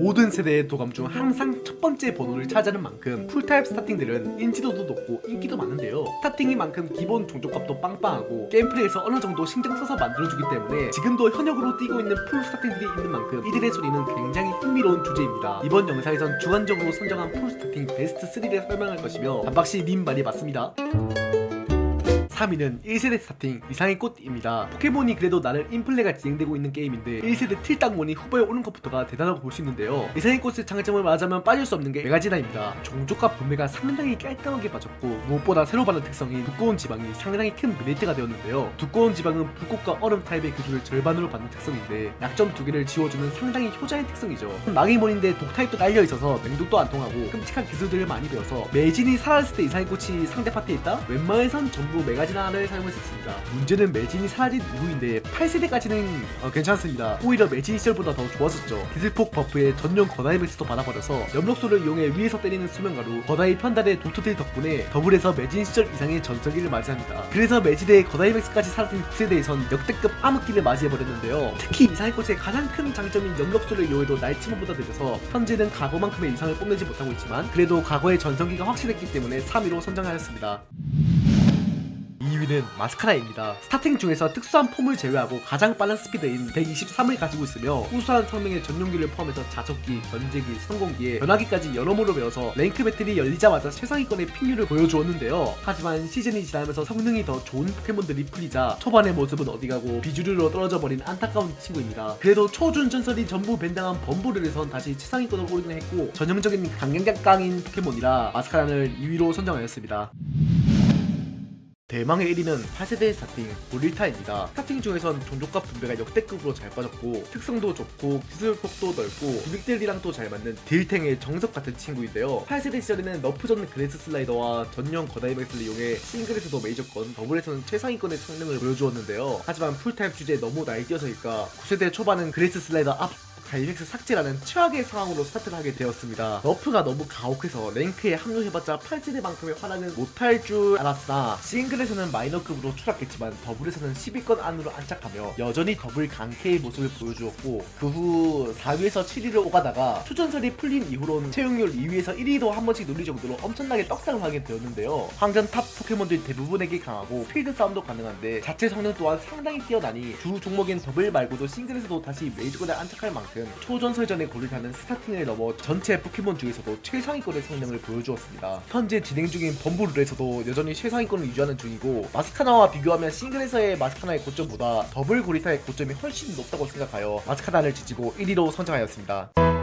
모든 세대의 도감 중 항상 첫 번째 번호를 차지하는 만큼 풀타입 스타팅들은 인지도도 높고 인기도 많은데요. 스타팅인 만큼 기본 종족값도 빵빵하고 게임플레이에서 어느 정도 신경 써서 만들어주기 때문에 지금도 현역으로 뛰고 있는 풀 스타팅들이 있는 만큼 이들의 소리는 굉장히 흥미로운 주제입니다. 이번 영상에선 주관적으로 선정한 풀 스타팅 베스트 3를 설명할 것이며 단박시 님 말이 맞습니다. 3위는 1세대 스타팅 이상의 꽃입니다. 포켓몬이 그래도 나름 인플레가 진행되고 있는 게임인데 1세대 틸딱몬이 후보에 오른 것부터가 대단하고 볼 수 있는데요. 이상의 꽃의 장점을 말하자면 빠질 수 없는 게 메가지나입니다. 종족과 분배가 상당히 깔끔하게 빠졌고 무엇보다 새로 받은 특성인 두꺼운 지방이 상당히 큰 메리트가 되었는데요. 두꺼운 지방은 불꽃과 얼음 타입의 기술을 절반으로 받는 특성인데 약점 두 개를 지워주는 상당히 효자의 특성이죠. 마기몬인데 독 타입도 깔려 있어서 맹독도 안 통하고 끔찍한 기술들을 많이 배워서 매진이 살아있을 때 이상의 꽃이 상대 파티에 있다? 웬만해선 전부 메가지 나를 사용했었습니다. 문제는 매진이 사라진 이후인데 8세대까지는 어, 괜찮습니다. 오히려 매진 시절보다 더 좋았었죠. 기술폭 버프에 전용 거다이 백스도 받아버려서 염록소를 이용해 위에서 때리는 수면가루 거다이 편달의 도토들 덕분에 더블에서 매진 시절 이상의 전성기를 맞이합니다. 그래서 매진의 거다이 백스까지 사라진 9세대에선 역대급 암흑기를 맞이해버렸는데요. 특히 이상의 꽃의 가장 큰 장점인 염록소를 이용해도 날치모보다 느려서 현재는 과거만큼의 이상을 뽐내지 못하고 있지만 그래도 과거의 전성기가 확실했기 때문에 3위로 선정하였습니다. 2위는 마스카라입니다. 스타팅 중에서 특수한 폼을 제외하고 가장 빠른 스피드인 123을 가지고 있으며 우수한 성능의 전용기를 포함해서 자석기, 전제기, 성공기에 변화기까지 여러모로 배워서 랭크 배틀이 열리자마자 최상위권의 핑률을 보여주었는데요. 하지만 시즌이 지나면서 성능이 더 좋은 포켓몬들이 풀리자 초반의 모습은 어디가고 비주류로 떨어져 버린 안타까운 친구입니다. 그래도 초준 전설이 전부 밴당한 범부를에선 다시 최상위권을 오르긴 했고 전형적인 강경장강인 포켓몬이라 마스카라를 2위로 선정하였습니다. 대망의 1위는 8세대 스타팅 보릴타입니다. 스타팅 중에선 종족과 분배가 역대급으로 잘 빠졌고 특성도 좋고 기술폭도 넓고 기믹들이랑 또 잘 맞는 딜탱의 정석 같은 친구인데요. 8세대 시절에는 너프전 그레스 슬라이더와 전용 거다이백스를 이용해 싱글에서도 메이저권, 더블에서는 최상위권의 성능을 보여주었는데요. 하지만 풀타입 주제에 너무 날뛰어서일까 9세대 초반은 그레스 슬라이더 앞 다이렉스 삭제라는 최악의 상황으로 스타트를 하게 되었습니다. 너프가 너무 가혹해서 랭크에 합류해봤자 8세대만큼의 화나는 못할 줄 알았으나 싱글에서는 마이너급으로 추락했지만 더블에서는 10위권 안으로 안착하며 여전히 더블 강케의 모습을 보여주었고 그 후 4위에서 7위를 오가다가 추전설이 풀린 이후로는 채용률 2위에서 1위도 한 번씩 누릴 정도로 엄청나게 떡상을 하게 되었는데요. 황전 탑 포켓몬들 대부분에게 강하고 필드 싸움도 가능한데 자체 성능 또한 상당히 뛰어나니 주 종목인 더블 말고도 싱글에서도 다시 메이저권에 안착할 만큼 초전설전에 고르타는 스타팅을 넘어 전체 포켓몬 중에서도 최상위권의 성능을 보여주었습니다. 현재 진행 중인 범부룰에서도 여전히 최상위권을 유지하는 중이고 마스카나와 비교하면 싱글에서의 마스카나의 고점보다 더블 고리타의 고점이 훨씬 높다고 생각하여 마스카나를 지지고 1위로 선정하였습니다.